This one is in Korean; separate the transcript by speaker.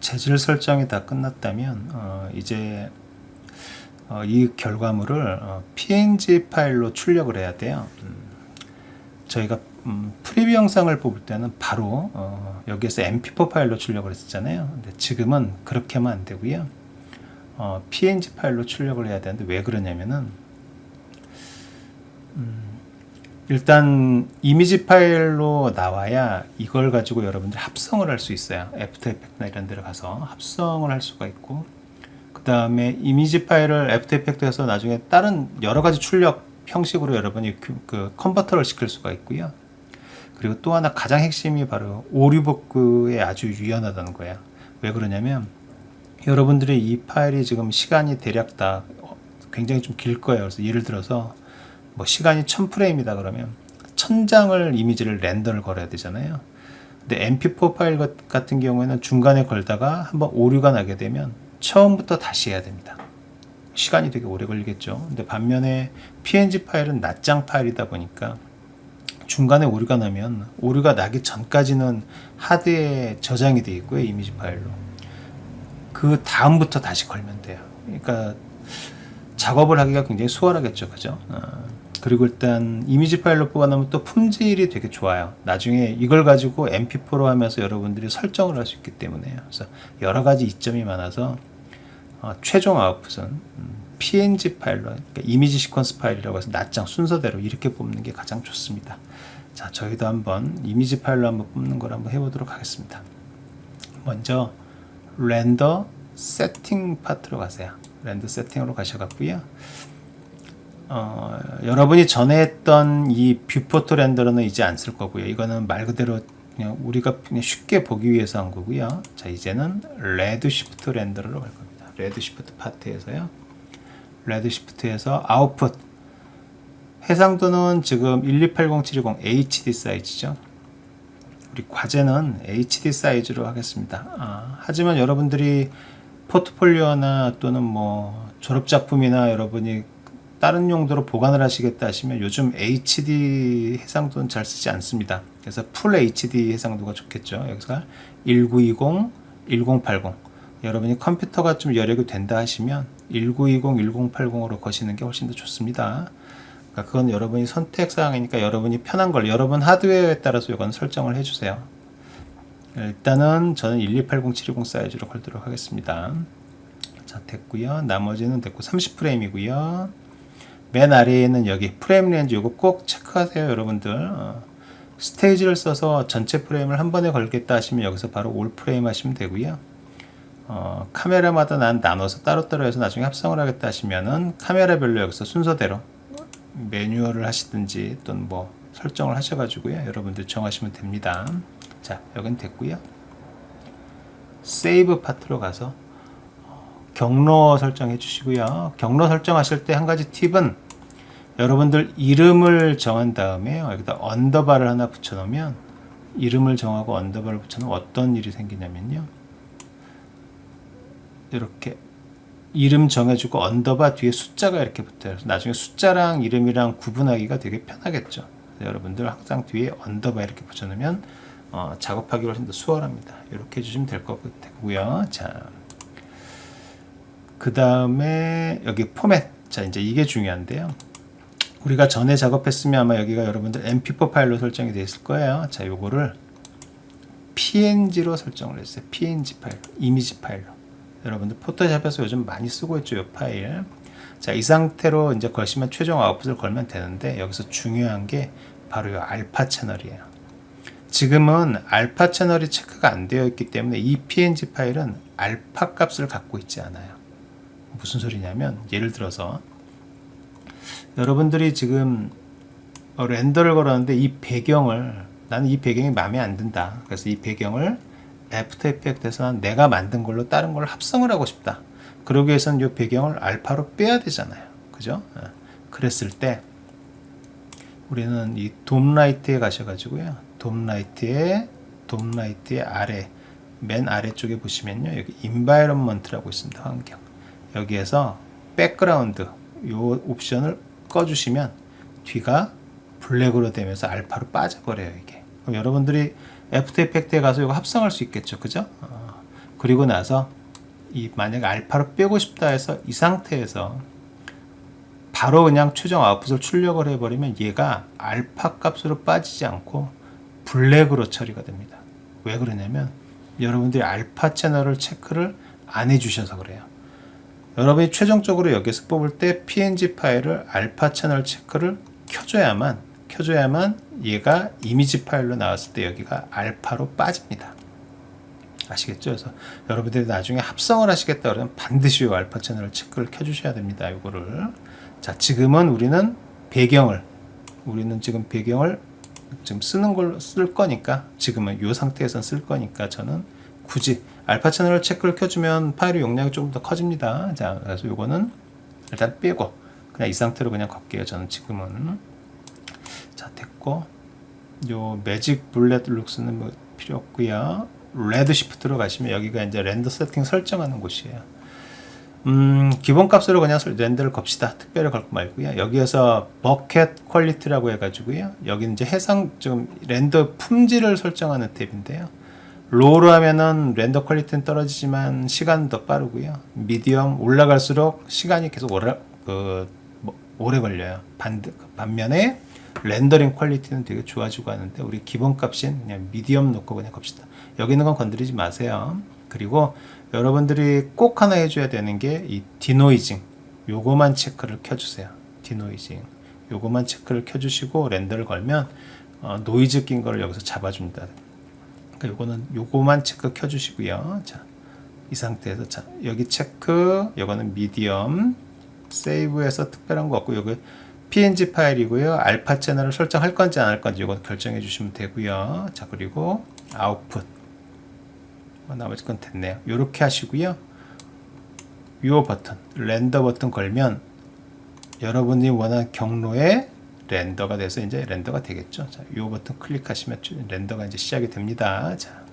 Speaker 1: 재질 설정이 다 끝났다면 어, 이제 어, 이 결과물을 어, PNG 파일로 출력을 해야 돼요. 음, 저희가 음, 프리뷰 영상을 뽑을 때는 바로 어, 여기에서 MP4 파일로 출력을 했었잖아요. 근데 지금은 그렇게 하면 안 되고요. 어, PNG 파일로 출력을 해야 되는데 왜 그러냐면은 음, 일단 이미지 파일로 나와야 이걸 가지고 여러분들 합성을 할 수 있어요. 애프터 이펙트나 이런 데를 가서 합성을 할 수가 있고 그 다음에 이미지 파일을 애프터 이펙트에서 나중에 다른 여러 가지 출력 형식으로 여러분이 그, 그 컨버터를 시킬 수가 있고요. 그리고 또 하나 가장 핵심이 바로 오류복구에 아주 유연하다는 거예요. 왜 그러냐면 여러분들이 이 파일이 지금 시간이 대략 다 어, 굉장히 좀 길 거예요. 그래서 예를 들어서 뭐 시간이 1000프레임이다 그러면 1000장을 이미지를 렌더를 걸어야 되잖아요. 근데 MP4 파일 같- 같은 경우에는 중간에 걸다가 한번 오류가 나게 되면 처음부터 다시 해야 됩니다. 시간이 되게 오래 걸리겠죠. 근데 반면에 PNG 파일은 낱장 파일이다 보니까 중간에 오류가 나면 오류가 나기 전까지는 하드에 저장이 돼 있고요. 이미지 파일로. 그 다음부터 다시 걸면 돼요. 그러니까 작업을 하기가 굉장히 수월하겠죠. 그죠? 어, 그리고 일단 이미지 파일로 뽑아놓으면 또 품질이 되게 좋아요. 나중에 이걸 가지고 MP4로 하면서 여러분들이 설정을 할 수 있기 때문에요. 그래서 여러 가지 이점이 많아서 어, 최종 아웃풋은 음, PNG 파일로, 그러니까 이미지 시퀀스 파일이라고 해서 낱장 순서대로 이렇게 뽑는 게 가장 좋습니다. 자, 저희도 한번 이미지 파일로 한번 뽑는 걸 한번 해보도록 하겠습니다. 먼저 렌더 세팅 파트로 가세요. 렌더 세팅으로 가셔갖고요. 어, 여러분이 전에 했던 이 뷰포토 렌더러는 이제 안 쓸 거고요. 이거는 말 그대로 그냥 우리가 그냥 쉽게 보기 위해서 한 거고요. 자, 이제는 레드 시프트 렌더러로 갈 겁니다. 레드 시프트 파트에서요. 레드 시프트에서 아웃풋 해상도는 지금 1280720 HD 사이즈죠. 우리 과제는 HD 사이즈로 하겠습니다. 아, 하지만 여러분들이 포트폴리오나 또는 뭐 졸업 작품이나 여러분이 다른 용도로 보관을 하시겠다 하시면 요즘 HD 해상도는 잘 쓰지 않습니다. 그래서 풀 HD 해상도가 좋겠죠. 여기서 1920, 1080. 여러분이 컴퓨터가 좀 여력이 된다 하시면 1920, 1080으로 거시는 게 훨씬 더 좋습니다. 그러니까 그건 여러분이 선택 사항이니까 여러분이 편한 걸 여러분 하드웨어에 따라서 이건 설정을 해주세요. 일단은 저는 1280720 사이즈로 걸도록 하겠습니다. 자 됐고요. 나머지는 됐고 30프레임이고요. 맨 아래에 있는 여기 프레임 렌즈 이거 꼭 체크하세요, 여러분들. 어, 스테이지를 써서 전체 프레임을 한 번에 걸겠다 하시면 여기서 바로 올 프레임 하시면 되고요. 어, 카메라마다 난 나눠서 따로따로 해서 나중에 합성을 하겠다 하시면은 카메라별로 여기서 순서대로 매뉴얼을 하시든지 또는 뭐 설정을 하셔가지고요 여러분들 정하시면 됩니다 자 여긴 됐고요 세이브 파트로 가서 어, 경로 설정해 주시고요 경로 설정하실 때 한 가지 팁은 여러분들 이름을 정한 다음에 여기다 언더바를 하나 붙여 놓으면 이름을 정하고 언더바를 붙여 놓으면 어떤 일이 생기냐면요 이렇게 이름 정해주고 언더바 뒤에 숫자가 이렇게 붙어요. 나중에 숫자랑 이름이랑 구분하기가 되게 편하겠죠. 여러분들 항상 뒤에 언더바 이렇게 붙여놓으면 어, 작업하기 훨씬 더 수월합니다. 이렇게 해주시면 될 것 같고요. 자, 그 다음에 여기 포맷. 자, 이제 이게 중요한데요. 우리가 전에 작업했으면 아마 여기가 여러분들 MP4 파일로 설정이 되어 있을 거예요. 자, 요거를 PNG로 설정을 했어요. PNG 파일, 이미지 파일로. 여러분들 포토샵에서 요즘 많이 쓰고 있죠, 이 파일. 자, 이 상태로 이제 걸시면 최종 아웃풋을 걸면 되는데 여기서 중요한 게 바로 이 알파 채널이에요. 지금은 알파 채널이 체크가 안 되어 있기 때문에 이 PNG 파일은 알파 값을 갖고 있지 않아요. 무슨 소리냐면 예를 들어서 여러분들이 지금 어, 렌더를 걸었는데 이 배경을 나는 이 배경이 마음에 안 든다. 그래서 이 배경을 애프터 이펙트에서 내가 만든 걸로 다른 걸 합성을 하고 싶다. 그러기 위해서는 이 배경을 알파로 빼야 되잖아요. 그죠? 어. 그랬을 때 우리는 이 돔라이트에 가셔가지고요. 돔라이트에 돔라이트의 아래 맨 아래쪽에 보시면요. 여기 인바이런먼트라고 있습니다. 환경. 여기에서 백그라운드 요 옵션을 꺼주시면 뒤가 블랙으로 되면서 알파로 빠져버려요 이게. 그럼 여러분들이 애프터 이펙트에 가서 이거 합성할 수 있겠죠, 그죠? 어, 그리고 나서 이 만약 알파를 빼고 싶다 해서 이 상태에서 바로 그냥 최종 아웃풋을 출력을 해버리면 얘가 알파 값으로 빠지지 않고 블랙으로 처리가 됩니다. 왜 그러냐면 여러분들이 알파 채널을 체크를 안 해주셔서 그래요. 여러분이 최종적으로 여기서 뽑을 때 PNG 파일을 알파 채널 체크를 켜줘야만 켜줘야만 얘가 이미지 파일로 나왔을 때 여기가 알파로 빠집니다. 아시겠죠? 그래서 여러분들이 나중에 합성을 하시겠다 그러면 반드시 이 알파 채널 체크를 켜주셔야 됩니다. 이거를 자 지금은 우리는 배경을 우리는 지금 배경을 지금 쓰는 걸로 쓸 거니까 지금은 이 상태에선 쓸 거니까 저는 굳이 알파 채널 체크를 켜주면 파일의 용량이 조금 더 커집니다. 자 그래서 이거는 일단 빼고 그냥 이 상태로 그냥 갈게요. 저는 지금은 자 됐고 요 매직 블렛 룩스는 뭐 필요 없고요. 레드 시프트로 가시면 여기가 이제 렌더 세팅 설정하는 곳이에요. 음, 기본 값으로 그냥 설- 렌더를 겁시다. 특별히 걸 거 말고요. 여기에서 버켓 퀄리티라고 해가지고요. 여기 이제 해상 좀 렌더 품질을 설정하는 탭인데요. 로우로 하면은 렌더 퀄리티는 떨어지지만 시간은 더 빠르고요. 미디엄 올라갈수록 시간이 계속 오래, 그, 뭐, 오래 걸려요. 반, 반면에 렌더링 퀄리티는 되게 좋아지고 하는데 우리 기본 값인 그냥 미디엄 놓고 그냥 갑시다. 여기 있는 건 건드리지 마세요. 그리고 여러분들이 꼭 하나 해줘야 되는 게 이 디노이징 요거만 체크를 켜주세요. 디노이징 요거만 체크를 켜주시고 렌더를 걸면 어, 노이즈 낀 거를 여기서 잡아줍니다. 그러니까 요거는 요거만 체크 켜주시고요. 자, 이 상태에서 자 여기 체크, 요거는 미디엄, 세이브해서 특별한 거 없고 요거 PNG 파일이고요. 알파 채널을 설정할 건지 안 할 건지 요거 결정해 주시면 되고요. 자 그리고 아웃풋 어, 나머지 건 됐네요. 요렇게 하시고요. 요 버튼 렌더 버튼 걸면 여러분이 원하는 경로에 렌더가 돼서 이제 렌더가 되겠죠. 자, 요 버튼 클릭하시면 렌더가 이제 시작이 됩니다. 자,